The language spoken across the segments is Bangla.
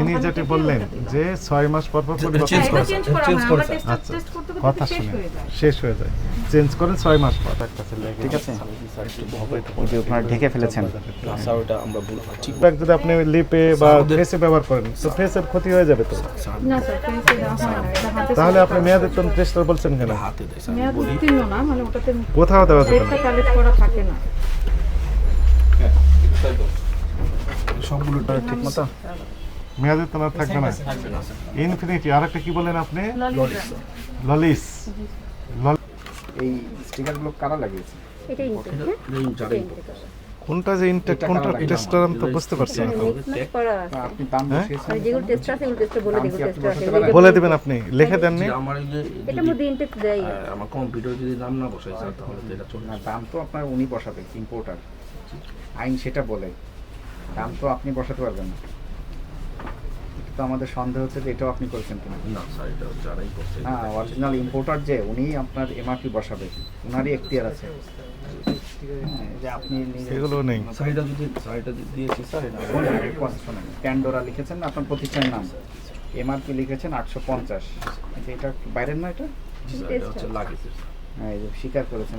ইনি যেটি বললেন যে ছয় মাস পর পর পরিবর্তন করে চেঞ্জ করা হয় আচ্ছা কথা শুনে শেষ হয়ে যায়। চেঞ্জ করেন ছয় মাস পর। একটা ঠিক আছে? যে আপনারা ঢেকে ফেলেছেন। না আমরা যদি আপনি লিপে বা ফেসে ব্যবহার করেন তো ফেসের ক্ষতি হয়ে যাবে তো? না স্যার ফেসে দেওয়া হয় না। এটা হাতে তাহলে আপনি মেয়াদের তো টেস্টার বলছেন কেন? হাতে দেয় স্যার মেয়াদ উত্তীর্ণ না মানে কোথাও দেওয়া যাবে না। ডেটটা কালেক্ট করা থাকে না। সবগুলো ঠিক মতো? মেয়াদের তো না। থাকবে না ইনফিনিটি আর একটা কি বলেন আপনি? ললিস লল- এই স্টিকারগুলো কারা লাগিয়েছে? এটাই ইনটেক কোনটা যে ইনটেক কোনটা টেস্টার আমি তো বুঝতে পারছি না। দাম হ্যাঁ? বলে দাম দিবেন আপনি লিখে দেননি যে আমার এই যে এটার মধ্যে ইনটেক হ্যাঁ, আমার কম্পিউটার যদি নাম না বসাই স্যার তাহলে তো এটা চলবে। না না দাম তো আপনার উনি বসাবে ইম্পোর্টার আইন সেটা বলে। দাম তো আপনি বসাতে পারবেন না। তো আমাদের সন্দেহ হচ্ছে যে এটাও আপনি করেছেন কিনা? না স্যার এটা যারাই করছে হ্যাঁ অরিজিনাল ইম্পোর্টার যে উনি আপনার এমআরপি বসাবে। ওনারই এখতিয়ার আছে। হ্যাঁ, যে আপনি এগুলো নেই। স্যার এটা যদি স্যার এটা যদি দিয়েছি স্যার এটা শোনেন। প্যান্ডোরা লিখেছেন না আপনার প্রতিষ্ঠানের নাম? এমআরপি লিখেছেন আটশো পঞ্চাশ। এটা বাইরের না এটা? স্যার এটা হচ্ছে লাগেছে হ্যাঁ এই যে স্বীকার করেছেন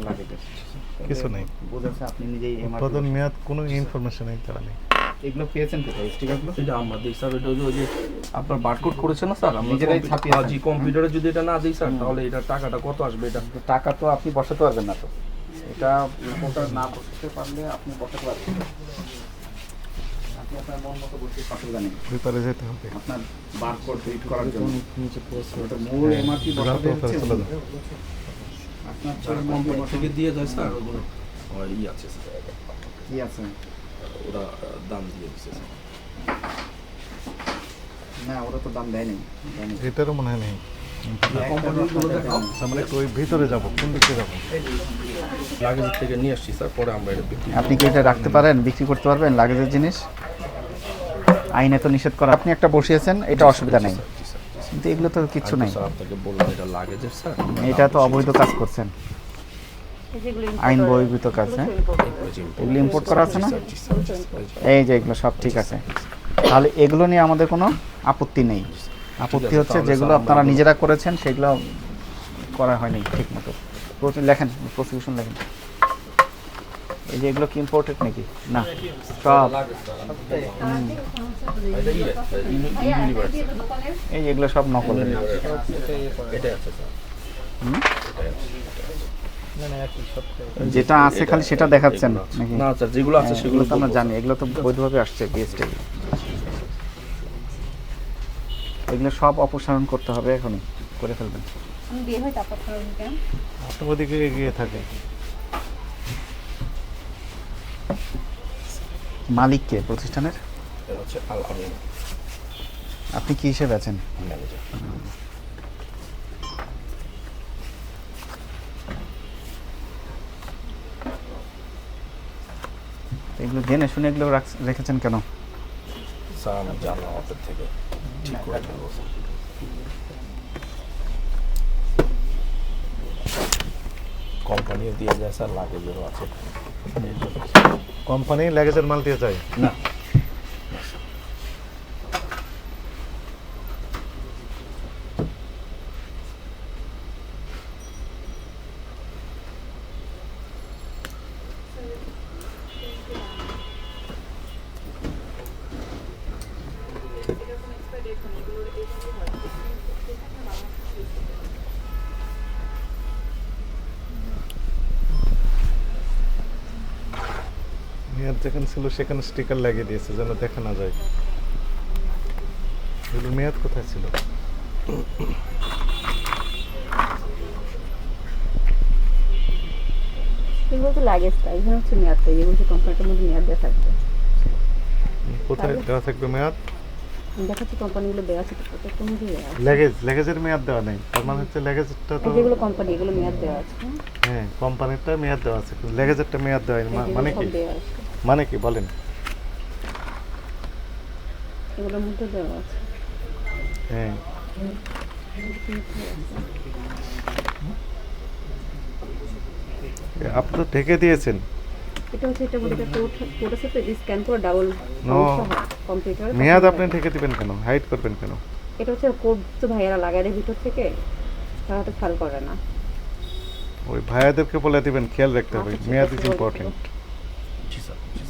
কিছু নেই। বুঝেছে আপনি নিজেই এমআরপি উৎপাদন মেয়াদ কোনো ইনফরমেশন এই তারা নেই। এগুলো পেয়েছেন কোথায়? স্টিকারগুলো এটা দিই স্যার এটা ওই যে- আপনার বারকোড করেছে না স্যার আমরা নিজেরাই। হ্যাঁ, জি কম্পিউটারে যদি এটা না দিই স্যার তাহলে এটা টাকাটা কত আসবে এটা? টাকা তো আপনি বসাতে পারবেন না তো। এটা ইম্পোর্টার না বসাতে পারলে আপনি বসাতে পারবেন না। আপনার মন মতো বসে অসুবিধা নেই ভিতরে যেতে হবে। আপনার বারকোড রিড করার জন্য। নিচে ওটা মূল এমআরপি বসাতে রাত হচ্ছে। আপনার যারা কোম্পানি থেকে দিয়ে দেয় স্যার ওগুলো। ই আছে স্যার কি আছে? ওরা দাম দিয়ে দিচ্ছে স্যার না ওরা তো দাম দেয়নি। এটারও মনে হয় নেই। আমরা একটু ওই ভিতরে যাব কোন দিকে যাব? লাগেজ থেকে নিয়ে আসছি স্যার পরে আমরা এটা বিক্রি আপনি কি এটা রাখতে পারেন বিক্রি করতে পারবেন লাগেজের জিনিস? আইনে তো নিষেধ করা। আপনি একটা বসিয়েছেন এটা অসুবিধা নেই। কিন্তু এগুলো তো কিচ্ছু নেই। স্যার আপনাকে বললাম এটা লাগেজের স্যার। এটা তো অবৈধ কাজ করছেন। আইন বহির্ভূত কাজ হ্যাঁ এগুলো ইম্পোর্ট করা আছে না? এই যে এগুলো সব ঠিক আছে। তাহলে এগুলো নিয়ে আমাদের কোনো আপত্তি নেই। আপত্তি হচ্ছে যেগুলো আপনারা নিজেরা করেছেন সেগুলো করা হয়নি ঠিক মতো লেখেন প্রসিকিউশন লেখেন। এই যে এগুলো কি ইম্পোর্টেড নাকি? না সব। এই যে এগুলো সব নকল। স্যার যেটা আছে খালি সেটা দেখাচ্ছেন নাকি? না স্যার যেগুলো আছে হ্যাঁ, সেগুলো তো আমরা জানি এগুলো তো বৈধভাবে আসছে বিএসটি এগুলো সব অপসারণ করতে হবে এখনই করে ফেলবেন। হয় ওদিকে এগিয়ে থাকে। মালিককে প্রতিষ্ঠানের? এটা হচ্ছে আল আমিন আপনি কি হিসেবে আছেন? ম্যানেজার। এগুলো জেনে শুনে এগুলো রাখ- রেখেছেন কেন? স্যার আমি জানলাম আপনার থেকে ঠিক করে কোম্পানিও দিয়ে যায় স্যার লাগেজেরও আছে। কোম্পানি লাগেজের মাল দিয়ে যায়? না। মেয়াদ যেখানে ছিল সেখানে স্টিকার লাগিয়ে দিয়েছে যেন দেখা না যায়। মেয়াদ কোথায় ছিল? এগুলো তো লাগেজটা এখানে হচ্ছে মেয়াদটা এগুলো হচ্ছে কোম্পানিটার মধ্যে মেয়াদ দেওয়া থাকবে। কোথায় দেওয়া থাকবে মেয়াদ? দেখাচ্ছি কোম্পানিগুলো দেওয়া আছে তো প্রত্যেকটার মধ্যে মেয়াদ দেওয়া নেই তার মানে হচ্ছে ল্যাগেজটা তো যেগুলো কোম্পানি এগুলো মেয়াদ দেওয়া আছে। হ্যাঁ? কোম্পানিটা মেয়াদ দেওয়া আছে কিন্তু ল্যাগেজেরটা মেয়াদ দেওয়া। মানে কি? মানে কি বলেন। এগুলোর মধ্যে দেওয়া আছে। হ্যাঁ। আপনি তো ঢেকে দিয়েছেন। এটা হচ্ছে এটা মধ্যে কোড কোড তো স্ক্যান করে ডাবল কম্পিউটার মেয়াদ আপনি ঠেকে দিবেন কেন? হাইড করবেন কেন? এটা হচ্ছে কোড তো ভাইয়েরা লাগাই দেয় ভিতর থেকে তারা তো খেয়াল করে না। ওই ভাইয়াদেরকে বলে দিবেন খেয়াল রাখতে হবে। আচ্ছা, মেয়াদ ইজ ইম্পর্টেন্ট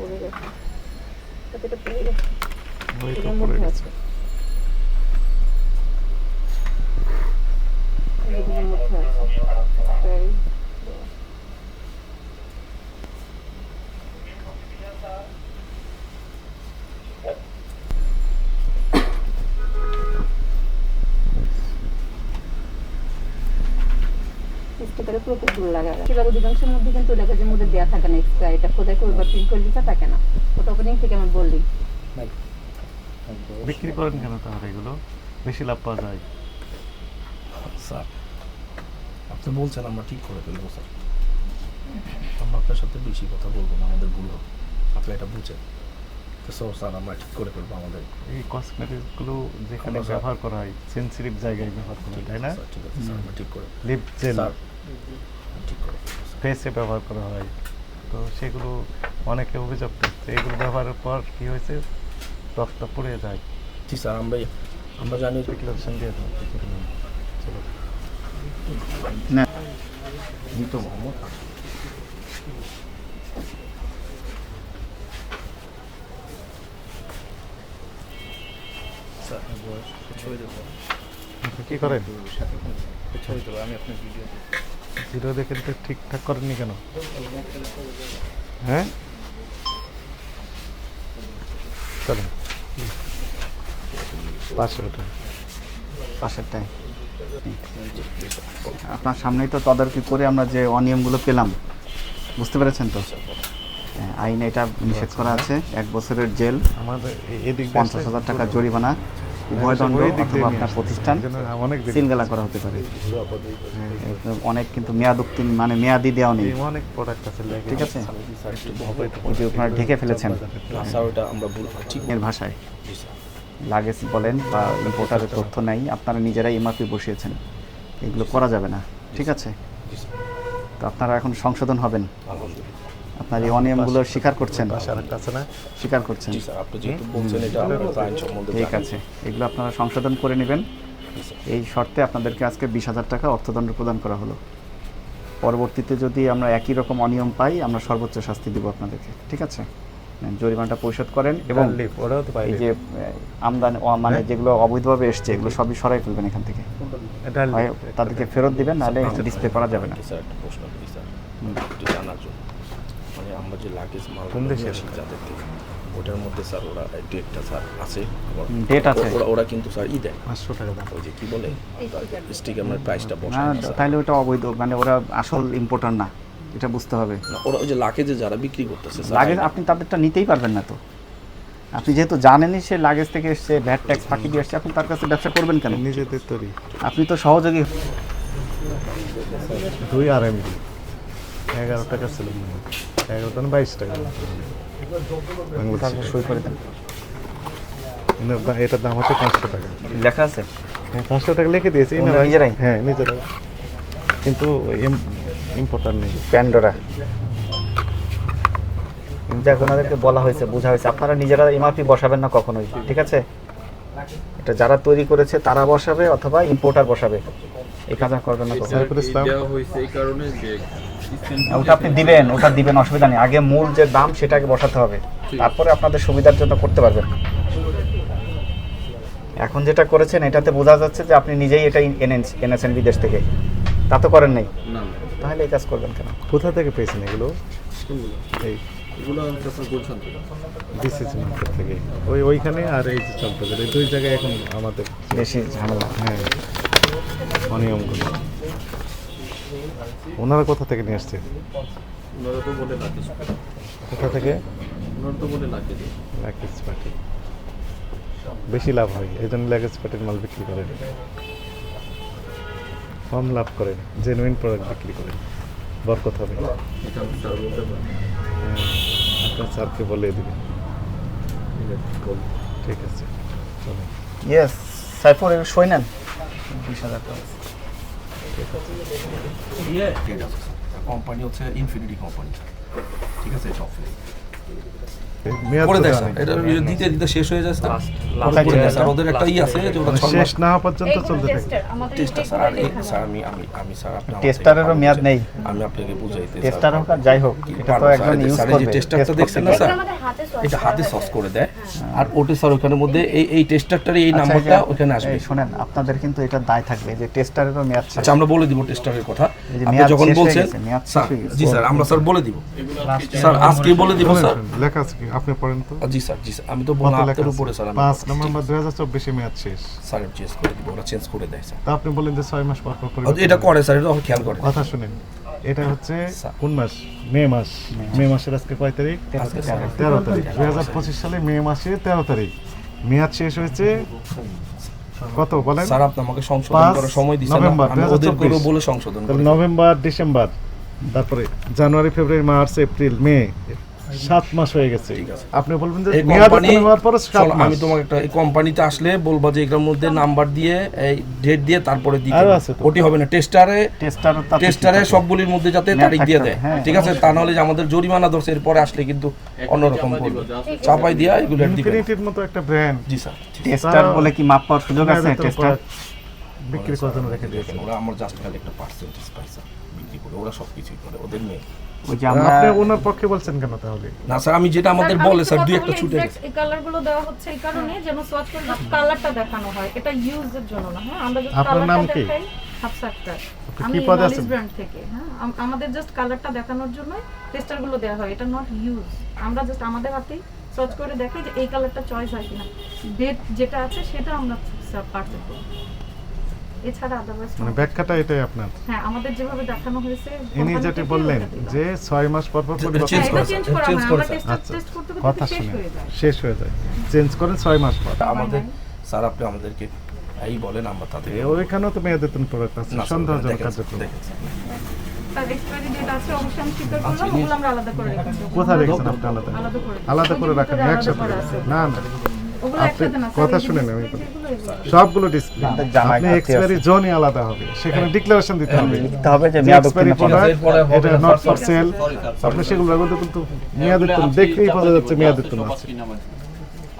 পড়ে গেছে। তাতে এটা পড়ে গেছে। এটার মধ্যে আছে। এগুলোর মধ্যে আছে। তাই স্টিকারে পুরো পুরো কীভাবে অধিকাংশের মধ্যে কিন্তু মধ্যে দেওয়া থাকে না এক্সট্রা এটা খোদাই করে বা প্রিন্ট করে দিতে থাকে না। ওটা ওপেনিং থেকে আমি বললি। বিক্রি করেন কেন তাহলে এগুলো? বেশি লাভ পাওয়া যায়। স্যার আপনি বলছেন আমরা ঠিক করে ফেলব স্যার। আমরা আপনার সাথে বেশি কথা বলব না আমাদের ভুল আপনি এটা বুঝেন। সো স্যার আমরা ঠিক করে ফেলব আমাদের। এই কসমেটিকগুলো যেখানে ব্যবহার করা হয় সেন্সিটিভ জায়গায় ব্যবহার করা হয় তাই না? ঠিক আছে স্যার আমরা ঠিক করে লিপ জেল স্যার ঠিক করে ফেলব, স্যার। ফেসে ব্যবহার করা হয়। তো সেগুলো অনেকে অভিযোগ করছে। এগুলো ব্যবহারের পর কি হয়েছে? রক্ত পড়ে যায়। জি স্যার আমরা আমরা জানি প্রিকশন দিয়ে দাও চলো। না। মৃত মোহাম্মদ স্যার বয়স ছয় দেবো আপনি কি করেন? ছয় দেবো আমি আপনার ভিডিও জিরো দেখে তো ঠিকঠাক করেননি কেন? হ্যাঁ? চলো পাঁচশো ওটা পাশেরটাই আপনার সামনেই তো তদারকি করে আমরা যে অনিয়মগুলো পেলাম। বুঝতে পেরেছেন তো? আইনে এটা নিষেধ করা আছে। এক বছরের জেল আমাদের পঞ্চাশ হাজার টাকা জরিমানা। উভয় দণ্ড ওই দিক দিয়ে অথবা আপনার প্রতিষ্ঠান সিলগালা করা হতে পারে। অনেক কিন্তু মেয়াদ উত্তীর্ণ মানে মেয়াদি দেওয়া নেই। অনেক প্রোডাক্ট আছে ঠিক আছে? যে আপনারা ঢেকে ফেলেছেন। এর ভাষায়। লাগেজ বলেন বা ইম্পোর্টারের তথ্য নাই আপনারা নিজেরাই এমআরপি বসিয়েছেন। এগুলো করা যাবে না। ঠিক আছে? তো আপনারা এখন সংশোধন হবেন। আলহামদুলিল্লাহ। আপনার এই অনিয়মগুলো স্বীকার করছেন। স্বীকার করছেন। ঠিক আছে। এগুলো আপনারা সংশোধন করে নেবেন। এই শর্তে আপনাদেরকে আজকে বিশ হাজার টাকা অর্থদণ্ড প্রদান করা হলো। পরবর্তীতে যদি আমরা একই রকম অনিয়ম পাই আমরা সর্বোচ্চ শাস্তি দেবো আপনাদেরকে। ঠিক আছে? জরিমানাটা পরিশোধ করেন এবং এই যে আমদানি মানে যেগুলো অবৈধভাবে এসছে এগুলো সবই সরাই ফেলবেন এখান থেকে। তাদেরকে ফেরত দিবেন নাহলে ডিসপ্লে করা যাবে না। স্যার প্রশ্ন স্যার। জানার জন্য। আমরা যে লাগেজ মাল কোন? আসি যাদের থেকে ওটার মধ্যে স্যার ওরা ডেটটা স্যার আছে। date আছে। ওরা ওরা কিন্তু স্যার ই দেয়। পাঁচশো টাকা দাম। ওই যে কি বলে? স্টিকার মানে প্রাইসটা বসায় তাহলে ওটা অবৈধ মানে ওরা আসল ইম্পোর্টার না। এটা বুঝতে হবে। ওরা ওই যে লাগেজে যারা বিক্রি করতেছে স্যার লাগেজ আপনি তাদেরটা নিতেই পারবেন না তো। আপনি যেহেতু জানেনই সে লাগেজ থেকে এসছে ভ্যাট ট্যাক্স ফাঁকি দিয়ে এসছে আপনি তার কাছে ব্যবসা করবেন কেন? নিজেদের তৈরি। আপনি তো সহযোগী। দুই আর এমবি এগারো টাকা ছিল মনে হয়। এগারোটা না বাইশ টাকা। বাংলাদেশি সই করে দেন। এটার দাম হচ্ছে পাঁচশো টাকা। লেখা আছে? হ্যাঁ পাঁচশো টাকা লিখে দিয়েছি? নিজেরাই? হ্যাঁ নিজেরাই। কিন্তু ইম্পোর্টার নেই। প্যান্ডোরা। যাক ওনাদেরকে বলা হয়েছে বোঝা হয়েছে। আপনারা নিজেরা এমআরপি বসাবেন না কখনোই ঠিক আছে? এটা যারা তৈরি করেছে তারা বসাবে অথবা ইম্পোর্টার বসাবে। এই কাজ করবেন না কখনো। দেওয়া হয়েছে এই কারণে যে ওটা আপনি দিবেন ওটা দিবেন অসুবিধা নেই। আগে মূল যে দাম সেটাকে বসাতে হবে। তারপরে আপনাদের সুবিধার জন্য করতে পারবেন। এখন যেটা করেছেন এটাতে বোঝা যাচ্ছে যে আপনি নিজেই এটা এনেছেন বিদেশ থেকে। তা তো করেন নাই। তাহলে এই কাজ করবেন কেন? কোথা থেকে পেয়েছেন এগুলো? এই থেকে। থেকে। ওই ওইখানে আর এই যে চম্পাদের এই দুই জায়গায় এখন আমাদের বেশি ঝামেলা। হ্যাঁ অনিয়মগুলো। ওনারা কোথা থেকে নিয়ে আসছে? ওনারা তো বলে লাগেজ কোথা থেকে? ওনারা তো বলে লাগেজ লাগেজ পার্টি বেশি লাভ হয় এই জন্য লাগেজ পার্টির মাল বিক্রি করেন। কম লাভ করেন জেনুইন প্রোডাক্ট বিক্রি করেন। বরকত হবে। হ্যাঁ, আপনার স্যারকে বলে দিবেন। ঠিক আছে চলো ইয়েস সাইফুর সই নেন বিশ হাজার টাকা। কোম্পানি হচ্ছে ইনফিনিটি কোম্পানি। ঠিক আছে মেয়াদ করে দেয় স্যার এটা দিতে দিতে শেষ হয়ে যায় স্যার করে দেয় স্যার ওদের একটা ই আছে যে ওরা শেষ না হওয়া পর্যন্ত চলতে থাকে টেস্টার স্যার আর স্যার আমি আমি আমি স্যার আপনি টেস্টারেরও মেয়াদ নেই। আমি আপনাকে বুঝাইতে টেস্টার হোক আর যাই হোক এটা তো একজন ইউজ স্যার, এই যে করবে টেস্টারটা দেখছেন না স্যার? এটা হাতে সস করে দেয়। আর ওটা স্যার ওখানের মধ্যে এই এই টেস্টারটার এই নাম্বারটা ওখানে আসবে। এই শোনেন আপনাদের কিন্তু এটা দায় থাকবে যে টেস্টারেরও মেয়াদ আচ্ছা আমরা বলে দিব টেস্টারের কথা। আপনি যখন বলছেন। জি স্যার আমরা স্যার বলে দিব। স্যার আজকে বলে দিব স্যার। লেখা আছে কি? আপনি পড়েন তো? জি স্যার জি স্যার। আমি তো বললাম আপনার উপরে স্যার পাঁচ নভেম্বর দুই হাজার চব্বিশে মেয়াদ শেষ। স্যার চেঞ্জ করে দিব ওরা চেঞ্জ করে দেয় স্যার। তা আপনি বলেন যে ছয় মাস পর পর পরিবর্তন এটা করে স্যার এটা খেয়াল করে। কথা শুনেন। এটা হচ্ছে কোন মাস? মে মাস। মে মাসের আজকে কয় তারিখ? তেরো তারিখ। দুই হাজার পঁচিশ সালে মে মাসে তেরো তারিখ। মেয়াদ শেষ হয়েছে কত বলেন? স্যার আপনি আমাকে সংশোধন করার সময় দিচ্ছেন নভেম্বর আমি ওদের 2024 করে বলে সংশোধন নভেম্বর ডিসেম্বর তারপরে জানুয়ারি ফেব্রুয়ারি মার্চ এপ্রিল মে সাত মাস হয়ে গেছে আপনি বলবেন যে কোম্পানি হওয়ার পরে আমি তোমাকে একটা এই কোম্পানিতে আসলে বলবা যে এটার মধ্যে নাম্বার দিয়ে এই ডেট দিয়ে তারপরে দিতে। ওটি হবে না টেস্টারে টেস্টারে সবগুলির মধ্যে যাতে তারিখ দিয়ে দেয়। হ্যাঁ। ঠিক আছে? তা নাহলে যে আমাদের জরিমানা ধরছে এরপরে আসলে কিন্তু অন্যরকম করবে চাপাই দিয়া এগুলো। ইনফিনিটির মতো একটা ব্র্যান্ড জি স্যার। টেস্টার বলে কি মাপ পাওয়ার সুযোগ আছে? টেস্টার বিক্রি করার জন্য রেখে দিয়েছে। ওরা আমার জাস্ট খালি একটা পার্সেন্টেজ পাই স্যার। বিক্রি করে ওরা সব কিছুই করে ওদের মেয়ে। ওই যে আমরা আপনি ওনার পক্ষে বলছেন কেন তাহলে? না স্যার আমি যেটা আমাদের বলে স্যার দুই একটা ছুটে গেছে। এই কালারগুলো দেওয়া হচ্ছে এই কারণে যেন সোয়াচ করে কালারটা দেখানো হয় এটা ইউজের জন্য না হ্যাঁ? আমরা জাস্ট আপনার নাম কি? হাফসা আক্তার আমি নলেজ ব্র্যান্ড থেকে হ্যাঁ? আমাদের জাস্ট কালারটা দেখানোর জন্য টেস্টার দেওয়া হয় এটা নট ইউজ আমরা জাস্ট আমাদের হাতেই সার্চ করে দেখাই যে এই কালারটা চয়েস হয় কিনা। ডেট যেটা আছে সেটা আমরা করি এছাড়া আদারওয়াইজ মানে ব্যাখ্যাটা এটাই আপনার। হ্যাঁ আমাদের যেভাবে দেখানো হয়েছে ইনি company যেটা বললেন যে ছয় মাস পর পর পরিবর্তন চেঞ্জ করা করে। টেস্ট আচ্ছা। করতে কথা শুনে। শেষ হয়ে যায়। চেঞ্জ করেন ছয় মাস পর। আমাদের স্যার আপনি আমাদেরকে এই বলেন আমরা তাদের এ ওইখানেও তো মেয়াদের প্রোডাক্ট আছে সন্দেহজনক কার্যক্রম। করে কোথায় রেখেছেন আপনি আলাদা? আলাদা করে। রাখেন একসাথে। না না। কথা শুনেন আমি। সবগুলো ডিসপ্লে আপনি এক্সপায়ারি জোনই আলাদা হবে সেখানে ডিক্লারেশন দিতে হবে। লিখতে হবে যে যে মেয়াদ এক্সপায়ারি প্রোডাক্ট এটা নট ফর সেল আপনি সেগুলো রাখতে কিন্তু মেয়াদ উত্তীর্ণ দেখলেই বোঝা যাচ্ছে মেয়াদ উত্তীর্ণ আছে।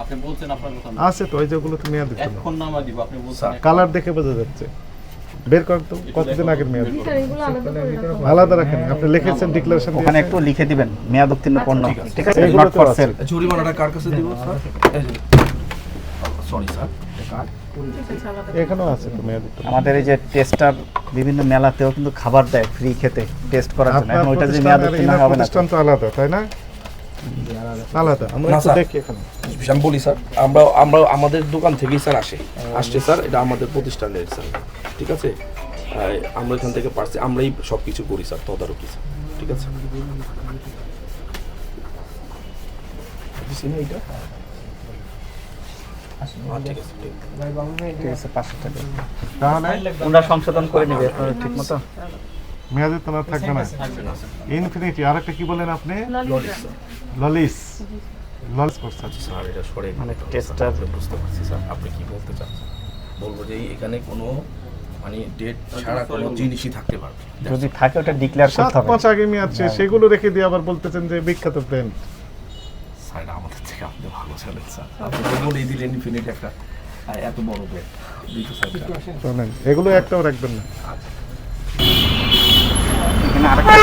আপনি বলছেন আপনার কথা আছে তো ওই যেগুলো তো মেয়াদ উত্তীর্ণ। এখন নামা দিব আপনি বলছেন কালার দেখে বোঝা যাচ্ছে। বের করেন তো কতদিন আগের মেয়াদ স্যার, আলাদা রাখেন আপনি লিখেছেন ডিক্লারেশন ওখানে একটু লিখে দিবেন মেয়াদ উত্তীর্ণ পণ্য। ঠিক আছে। Not for. সেল জরিমানাটা কার কাছে দিব স্যার? সরি স্যার এখানেও আছে তো মেয়াদ আমাদের এই যে টেস্টার বিভিন্ন মেলাতেও কিন্তু খাবার দেয় ফ্রি খেতে টেস্ট করার জন্য। এখন ওইটা যদি প্রতিষ্ঠান মেয়াদ উত্তীর্ণ হবে না প্রতিষ্ঠান তো আলাদা তাই না? আলাদা। আমরা একটু দেখি এখানে। আমি বলি স্যার আমরা আমরা আমাদের দোকান থেকেই স্যার আসে। আসছে স্যার এটা আমাদের প্রতিষ্ঠানের স্যার। ঠিক আছে? আমরা এখান থেকে পারছি আমরাই সব কিছু করি স্যার তদারকি স্যার। ঠিক আছে? ঠিক আছে ঠিক আছে। ঠিক আছে পাঁচশো টাকা তাহলে ওনারা সংশোধন করে নেবে আপনারা ঠিক মতো। মেয়াদ আর থাকবে না। ইনফিনিটি আরেকটা কি বলেন আপনি? ললিস ললিস করছে আচ্ছা স্যার এটা সরে মানে টেস্টার বুঝতে পারছি স্যার আপনি কি বলতে চাচ্ছেন বলব যে এখানে কোনো মানে ডেট ছাড়া কোনো জিনিসই থাকতে পারবে যদি থাকে ওটা ডিক্লেয়ার করতে হবে। পাঁচ আগে মেয়াদ শেষ। সেগুলো রেখে দিয়ে আবার বলতেছেন যে বিখ্যাত ব্র্যান্ড স্যার আমাদের আপনি ভালো ছিলেন স্যার আপনি তো বলেই দিলেন ইনফিনিট একটা আর এত বড় বেড স্যার এগুলো একটাও রাখবেন না। এখানে আরেকটা